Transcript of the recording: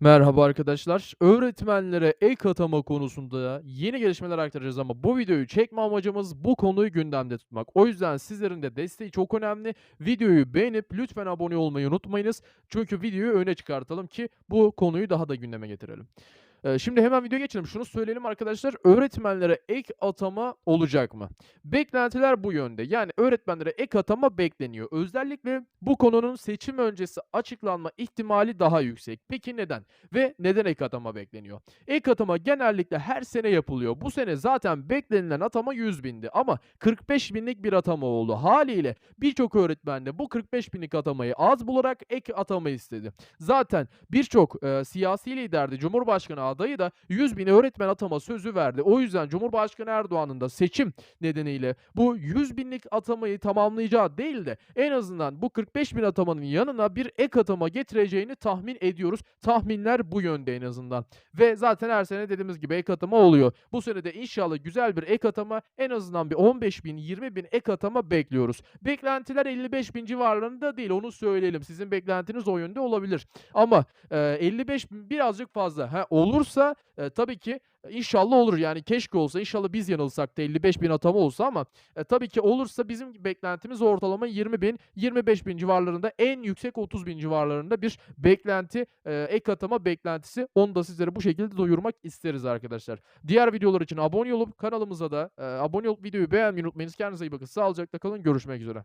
Merhaba arkadaşlar. Öğretmenlere ek atama konusunda yeni gelişmeler aktaracağız ama bu videoyu çekme amacımız bu konuyu gündemde tutmak. O yüzden sizlerin de desteği çok önemli. Videoyu beğenip lütfen abone olmayı unutmayınız. Çünkü videoyu öne çıkartalım ki bu konuyu daha da gündeme getirelim. Eee, şimdi hemen videoya geçelim. Şunu söyleyelim arkadaşlar. Öğretmenlere ek atama olacak mı? Beklentiler bu yönde. Yani öğretmenlere ek atama bekleniyor. Özellikle bu konunun seçim öncesi açıklanma ihtimali daha yüksek. Peki neden? Ve neden ek atama bekleniyor? Ek atama genellikle her sene yapılıyor. Bu sene zaten beklenilen atama 100 bindi ama 45 binlik bir atama oldu. Haliyle birçok öğretmen de bu 45 binlik atamayı az bularak ek atama istedi. Zaten birçok eee, siyasi lider de Cumhurbaşkanı adayı da 100 bin öğretmen atama sözü verdi. O yüzden Cumhurbaşkanı Erdoğan'ın da seçim nedeniyle bu 100 binlik atamayı tamamlayacağı değil de en azından bu 45 bin atamanın yanına bir ek atama getireceğini tahmin ediyoruz. Tahminler bu yönde en azından. Ve zaten her sene dediğimiz gibi ek atama oluyor. Bu sene de inşallah güzel bir ek atama en azından bir 15 bin 20 bin ek atama bekliyoruz. Beklentiler 55 bin civarlarında değil onu söyleyelim. Sizin beklentiniz o yönde olabilir. Ama eee 55 bin birazcık fazla. Ha, olursa e, tabii ki e, inşallah olur. Yani keşke olsa inşallah biz yanılsak da 55 bin atama olsa ama e, tabii ki olursa bizim beklentimiz ortalama 20 bin 25 bin civarlarında en yüksek 30 bin civarlarında bir beklenti e, ek atama beklentisi. Onu da sizlere bu şekilde duyurmak isteriz arkadaşlar. Diğer videolar için abone olup kanalımıza da e, abone olup videoyu beğenmeyi unutmayınız. Kendinize iyi bakın. Sağlıcakla kalın. Görüşmek üzere.